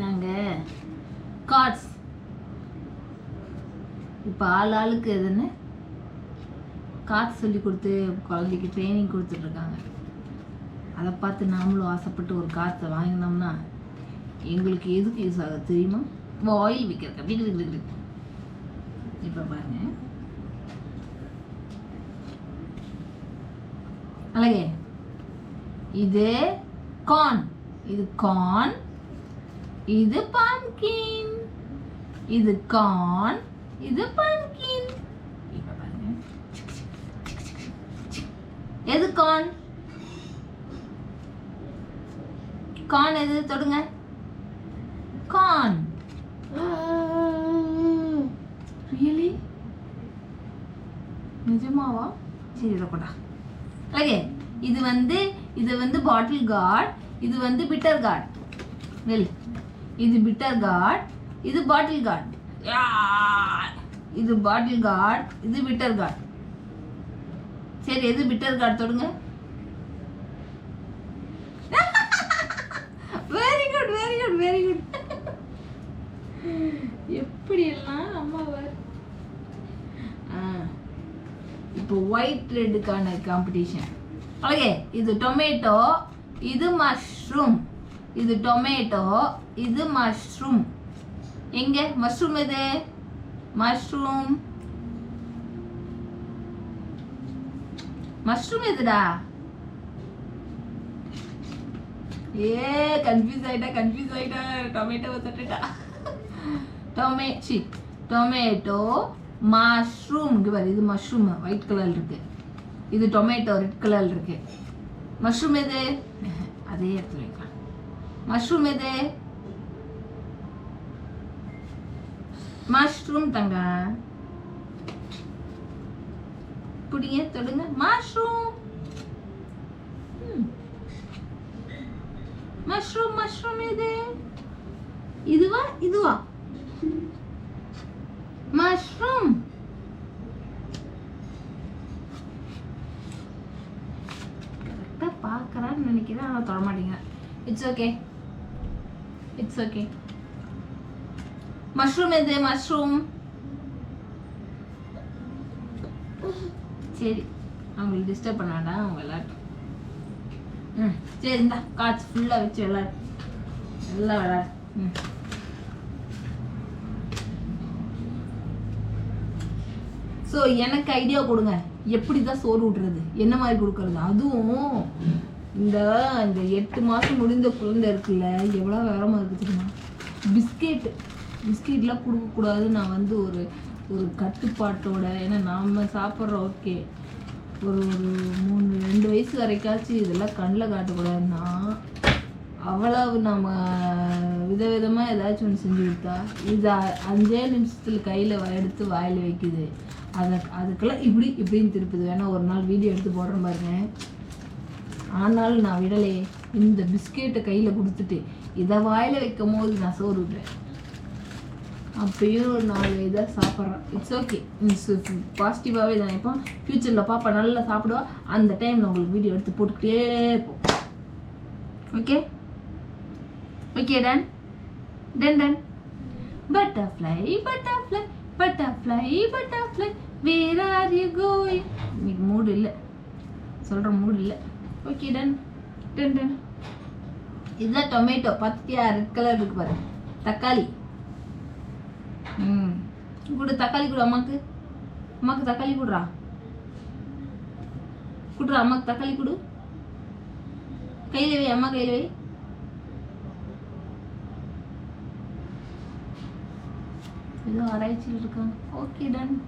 நாங்கள் கார்ட்ஸ் இப்போ ஆள் ஆளுக்கு எதுன்னு கார்ட்ஸ் சொல்லி கொடுத்து குழந்தைக்கு ட்ரைனிங் கொடுத்துட்ருக்காங்க அதை பார்த்து நாமளும் ஆசைப்பட்டு ஒரு காற்றை வாங்கினோம்னா எங்களுக்கு எதுக்கு யூஸ் ஆகுது தெரியுமா? ஆயில் விற்கிறது அப்படி இருக்குது இப்போ பாருங்க. அழகே. இது கார்ன் இது கார்ன் இது பம்கின் இது கார்ன் இது பம்கின் எது கார்ன் கார்ன் எது? தொடுங்க. கார்ன் ரியலி நிஜமாவா? சரி இருக்கட்டா ஓகே இது வந்து இது வந்து பாட்டில் கார்ட் இது வந்து பிட்டர் கார்ட் வெல் இது பிட்டர் கார்ட் இது பாட்டில் கார்ட் இது பாட்டில் கார்ட் இது பிட்டர் கார்ட் சரி எது பிட்டர் கார்ட் தொடுங்க? Very good very good very good எப்படி எல்லாம் அம்மாவை இப்போ ஒயிட் ரெட்டுக்கான காம்படிஷன் ஓகே இது டொமேட்டோ இது மஷ்ரூம் இது டொமேட்டோ இது மஷ்ரூம் எங்க? மஷ்ரூம் எது? மஷ்ரூம் மஷ்ரூம் எதுடா? ஏ கன்ஃபியூஸ் ஆயிட்டா கன்ஃபியூஸ் ஆயிட்டா. டொமேட்டோ தொட்டுட்டா. டொமே சி டொமேட்டோ மஷ்ரூம் இங்கே பாரு இது மஷ்ரூம் ஒயிட் கலர் இருக்கு. இது டொமேட்டோ ரெட் கலர் இருக்கு. மஷ்ரூம் எது? அதே எடுத்து வைக்கலாம். மஷ்ரூம் எது? மஷ்ரூம் தங்க. பிடிங்க தொடுங்க. மஷ்ரூம் மஷ்ரூம் மஷ்ரூம் எது? இதுவா இதுவா? மஷ்ரூம் கரெக்டாக பார்க்குறான்னு நினைக்கிறேன் ஆனால் தொட it's okay it's okay mushroom எது மஷ்ரூம் சரி. அவங்களுக்கு டிஸ்டர்ப் பண்ண வேண்டாம் அவங்க விளையாட்டும் ம். சரி இந்தா காட்சி ஃபுல்லாக வச்சு விளையாடு நல்லா விளையாடு ம். ஸோ எனக்கு ஐடியா கொடுங்க. எப்படி தான் சோறு விட்றது என்ன மாதிரி கொடுக்கறது? அதுவும் இந்த இந்த எட்டு மாதம் முடிந்த குழந்தை இருக்குல்ல எவ்வளோ விவரமாக இருக்குது தெரியுமா? பிஸ்கெட் பிஸ்கெட்லாம் கொடுக்கக்கூடாது. நான் வந்து ஒரு ஒரு கட்டுப்பாட்டோட ஏன்னா நாம் சாப்பிட்றோம் ஓகே. ஒரு ஒரு மூணு ரெண்டு வயசு வரைக்காச்சும் இதெல்லாம் கண்ணில் காட்டக்கூடாதுன்னா அவ்வளவு நம்ம விதவிதமாக ஏதாச்சும் ஒன்று செஞ்சு கொடுத்தா இது அ- அஞ்சே நிமிஷத்தில் கையில் எடுத்து வாயில் வைக்குது. அதை அதுக்கெல்லாம் இப்படி இப்படின்னு திருப்புது. வேணால் ஒரு நாள் வீடியோ எடுத்து போடுற பாருங்க. ஆனாலும் நான் விடலே இந்த பிஸ்கெட்டை கையில் கொடுத்துட்டு இதை வாயில் வைக்கும் போது நான் சோறு விடுறேன் அப்பயும் நான் நாலு சாப்பிட்றேன். இட்ஸ் ஓகே பாசிட்டிவாகவே தான் இப்போ ஃப்யூச்சரில் பாப்பா நல்லா சாப்பிடுவா. அந்த டைமில் உங்களுக்கு வீடியோ எடுத்து போட்டுக்கிட்டே இருப்போம். Okay okay done done done butterfly butterfly butterfly butterfly where are you going இன்னைக்கு மூடு இல்லை. சொல்கிற மூடு இல்லை. ஓகே டன் டன் டன் இதுதான் டொமேட்டோ பத்தியா? ரெட் கலர் இருக்கு பாரு. தக்காளி. ம். கொடு தக்காளி கொடு அம்மாக்கு. அம்மாக்கு தக்காளி கொடுறா. கொடுறா அம்மாக்கு தக்காளி கொடு. கையில் வை அம்மா கையில் வை. ஏதோ ஆராய்ச்சியில் இருக்காங்க. Okay done